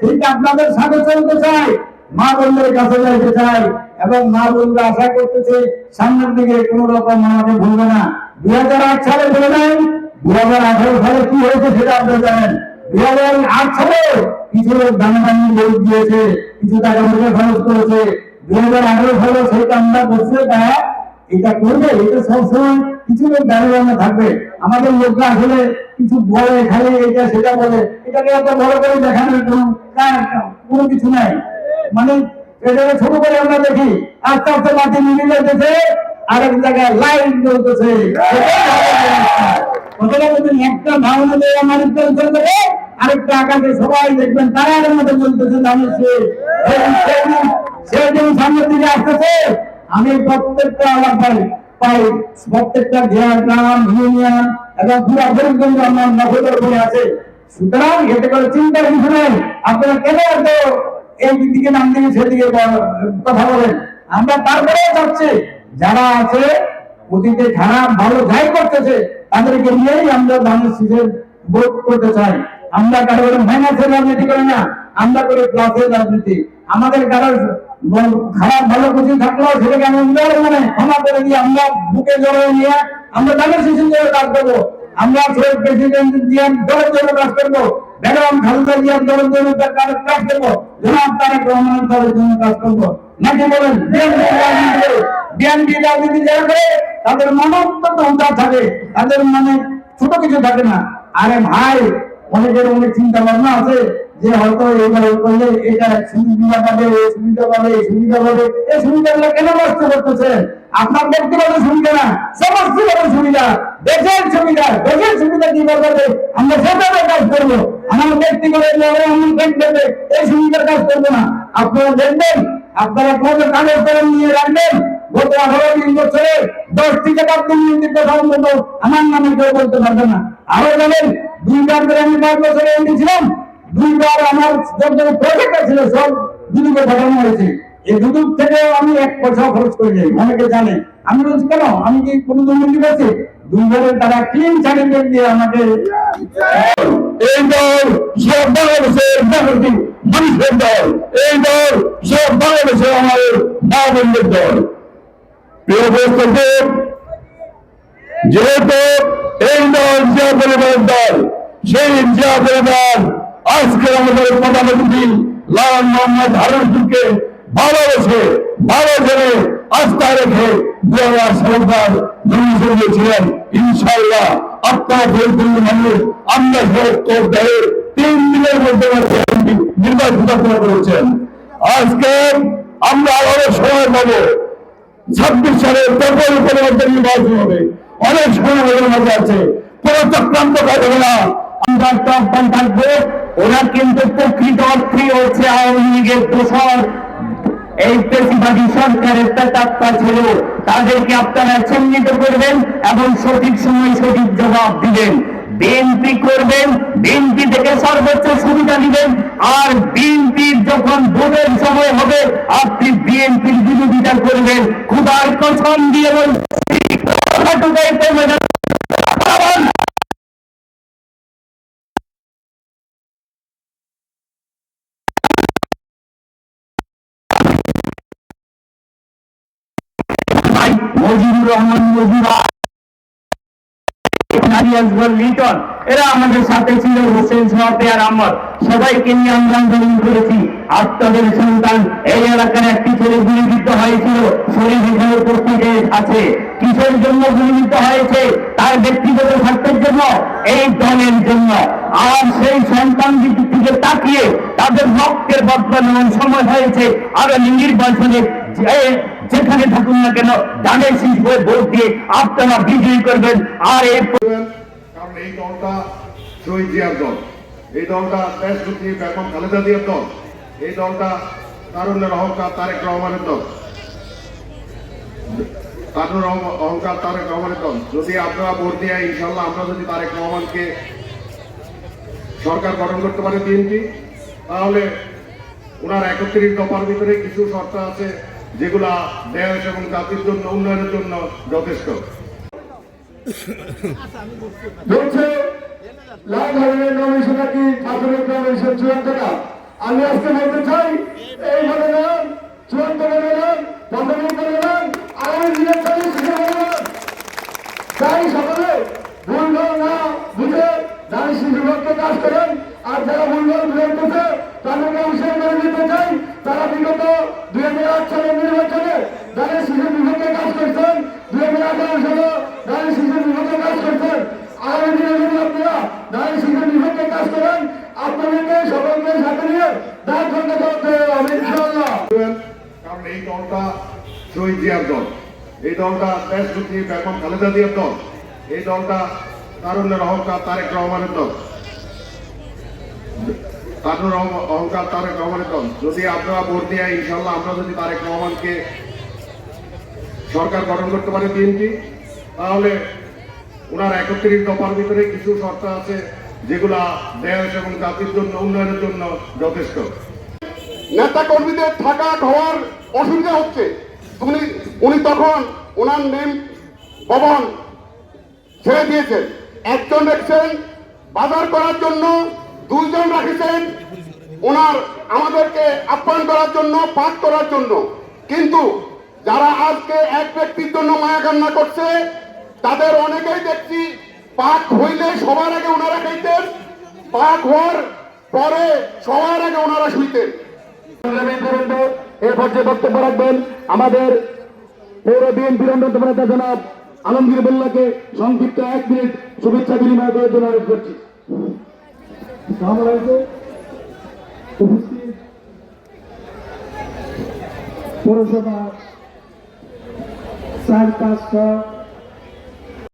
ঠিক আপনাদের সাথে চলতে চাই, মা বোনদের কাছে যাইতে চাই এবং মা বোনরা আশা করতেছে সামনের দিকে কোন রকম আমাকে ভুলবে না। দুই হাজার আট সালে বলে নেন দুই হাজার আঠারো সালে কি হয়েছে সেটা আপনারা জানেন। দুই হাজার আট সালে কিছু লোক দামি লোক দিয়েছে, কিছু টাকা পয়সা খরচ করেছে। দুই হাজার আঠারো সালে সেই কামটা করছে তারা এটা করবে, এটা সবসময় কিছু লোক দাঁড়িয়ে থাকবে। আমাদের লোকরা আসলে কিছু বলে, খালি এটা সেটা বলে। এটাকে এত বড় করে দেখানোর কোনো কোনো কিছু নাই। মানে এটাকে ছোট করে আমরা দেখি। আস্তে আস্তে মাটি মিলে যেতেছে আরেক জায়গায় লাইন যদি একটা ধারণা দিয়ে আমার উত্তর চলবে আরেকটা আকাশে সবাই দেখবেন, তারার মধ্যে বলতেছে জানিয়েছে সেদিন সামনের দিকে আসতেছে। আমি প্রত্যেকটা আমার পাই প্রত্যেকটা জেলা গ্রাম, ইউনিয়ন এবং পুরো ফরিদগঞ্জ আমার নগরের বলে আছে। সুতরাং এতে করে চিন্তার কিছু নেই। আপনারা কেন এত এই দিকে নাম দিকে সেদিকে কথা বলেন? আমরা তারপরেও চাচ্ছি যারা আছে, অতীতে খারাপ, ভালো যাই করতেছে, তাদেরকে নিয়েই আমরা ধানের শীষের ভোট করতে চাই। আমরা কারও মাইনাসের রাজনীতি করি না। আমরা করি প্লাসের রাজনীতি। আমাদের কারও খারাপ, ভালো কিছু থাকলেও সেটাকে আমি উন্নয়ন মানে ক্ষমা করে দিয়ে আমরা বুকে জড়িয়ে নিয়ে, আমরা শিশুর জন্য কাজ করব। আমরা প্রেসিডেন্ট দলের জন্য কাজ করব। বেগম জিয়ার দলের জন্য কাজ- করব। জনাব তারেক রহমানের দলের জন্য কাজ করব। নাকি বলেন বিএনপি রাজনীতি যারা করে, তাদের উদার থাকে, তাদের মানে ছোট কিছু থাকে না। আরে ভাই, অনেকের অনেক চিন্তা ভাবনা আছে যে হয়তো এইভাবে করলে এটা সুবিধা পাবে, এই সুবিধা পাবে, এই সুবিধা পাবে, এই সুবিধাগুলো কেন নষ্ট করতেছে আপনার ব্যক্তিগত সুবিধা না সমষ্টিগত সুবিধা, দেশের সুবিধা দেশের সুবিধা কি করবে? আমরা সেভাবে কাজ করব। আমার ব্যক্তিগত লেভেলে এই সুবিধার কাজ করব না। আপনারা দেখবেন, আপনারা কোনো কাগজ কলম নিয়ে রাখবেন, গত আঠারো তিন বছরে দশটি টাকা দুর্নীতির কথা অন্তত আমার নামে কেউ বলতে পারবে না। আরও জানেন দুইবার আমি পাঁচ বছরে এমপি ছিলাম দুইবার আমার যত প্রজেক্ট সব দুদিকে পাঠানো হয়েছে। এই দুদুক থেকে আমি এক পয়সা খরচ করে যাই অনেকে জানে। আমি বলছি, কেন? আমি কি কোনো দুর্নীতি করছি? দুইবারের তারা ক্লিন সার্টিফিকেট দিয়ে আমাকে এই দল সব বাংলাদেশের নাগরিক, মানুষের দল। এই দল সব বাংলাদেশের আমাদের মা বোনদের দল। যেহেতু এই দল জিয়া পরিবারের দল, সেই জিয়া পরিবার আজকে আমাদের প্রধানমন্ত্রী লাল মোহাম্মদ হারুনকে ভালোবেসে ভালো জেনে আস্থা রেখে দু হাজার সরকার মঞ্জুর দিয়েছিলেন ইনশাল্লাহ আপনার মানুষ আমরা দেহে তিন দিনের মধ্যে নির্বাচিত করেছেন আজকে আমরা আরও সময় পাবো। ছাব্বিশ নির্বাচন হবে। অনেক সময় আছে। কোন চক্রান্ত কাজ হবে না। আমরা থাকব। ওরা কিন্তু প্রকৃত অর্থে হচ্ছে আওয়ামী লীগের দোষর। এই পেশিবাদী সরকারের তাত্তা ছিল। তাদেরকে আপনারা চিহ্নিত করবেন এবং সঠিক সময় সঠিক জবাব দিবেন। বিএনপি করবেন বিএনপি থেকে সর্বোচ্চ সুবিধা দিবেন। আর বিএনপির যখন ভোটের সময় হবে, আপনি বিএনপির বিরোধিতা করবেন। খুদার কসম দিয়ে বলছি রহমান আপনাদের সন্তান এই এলাকার আছে কিসের জন্য গুলিবিদ্ধ হয়েছে। তার ব্যক্তিগত স্বার্থের জন্য এই দলের জন্য আর সেই সন্তান দিক তাকিয়ে তাদের রক্তের বদলা সময় হয়েছে আগামী নির্বাচনে যেখানে থাকুন না কেন শীষ হয়ে ভোট দিয়ে আপনারা বিজয়ী করবেন। আর এই কারণ এই দলটা শহীদ জিয়ার দল। এই দলটা খালেদা দল। এই দলটা তারুণ্যের অহংকার তারেক রহমানের দল। অহং- অহংকার তারেক রহমানের দল। যদি আপনারা ভোট দিয়ে ইনশাল্লাহ আমরা যদি তারেক রহমানকে সরকার গঠন করতে পারে বিএনপি, তাহলে ওনার একত্রিশ দফার ভিতরে কিছু শর্ত আছে। যেগুলা দেশ এবং জাতির জন্য, উন্নয়নের জন্য যথেষ্ট। আমি আজকে বলতে চাই, এই চূড়ান্ত আগামী দিনের তাই সকলে ভুলভাল না বুঝে নারী শিশু কাজ করেন। আর যারা ভুলভাল বিরোধ করছে, তাদেরকে করে দিতে চাই। তারা বিগত দুই হাজার আট সালের নির্বাচনে নারী শিশু বিভাগকে কাজ করছেন। দুই হাজার আঠারো সালে নারী শিশু বিভাগকে কাজ করছেন। আগামী দিনে যদি আপনারা নারী শিশু বিভাগকে কাজ করেন, আপনাদেরকে সকলকে সাথে নিয়ে দাঁড় করতে করতে হবে ইনশাআল্লাহ। করবেন। কারণ এই দলটা শহীদ অহংকার তারেক রহমানের দল। তারুণ্যের অহংকার তারেক রহমানের দল যদি আপনারা ভোট দিয়ে ইনশাল্লাহ আমরা যদি তারেক রহমানকে সরকার গঠন করতে পারে বিএনপি, তাহলে ওনার একত্রিশ দফার ভিতরে কিছু শর্ত আছে যেগুলা দেশ এবং জাতির জন্য, উন্নয়নের জন্য যথেষ্ট। নেতা কর্মীদের থাকা খাওয়ার অসুবিধা হচ্ছে। উনি উনি তখন ওনার নেম ভবন ছেড়ে দিয়েছেন। একজন রেখেছেন বাজার করার জন্য দুইজন রাখেছেন। ওনার আমাদেরকে আপ্যায়ন করার জন্য, পাঠ করার জন্য। কিন্তু যারা আজকে এক ব্যক্তির জন্য মায়া কান্না করছে, তাদের অনেকেই দেখছি পাক হইলে সবার আগে ওনারা খাইতেন, পাক হওয়ার পরে সবার আগে ওনারা শুইতেন। এর পর্যায়ে বক্তব্য রাখবেন আমাদের পৌর বিএনপির নেতা জনাব আলমগীর মোল্লাকে সংক্ষিপ্ত এক মিনিট শুভেচ্ছা বিনিময় করার জন্য করছি। উপস্থিত পৌরসভা চার পাঁচটা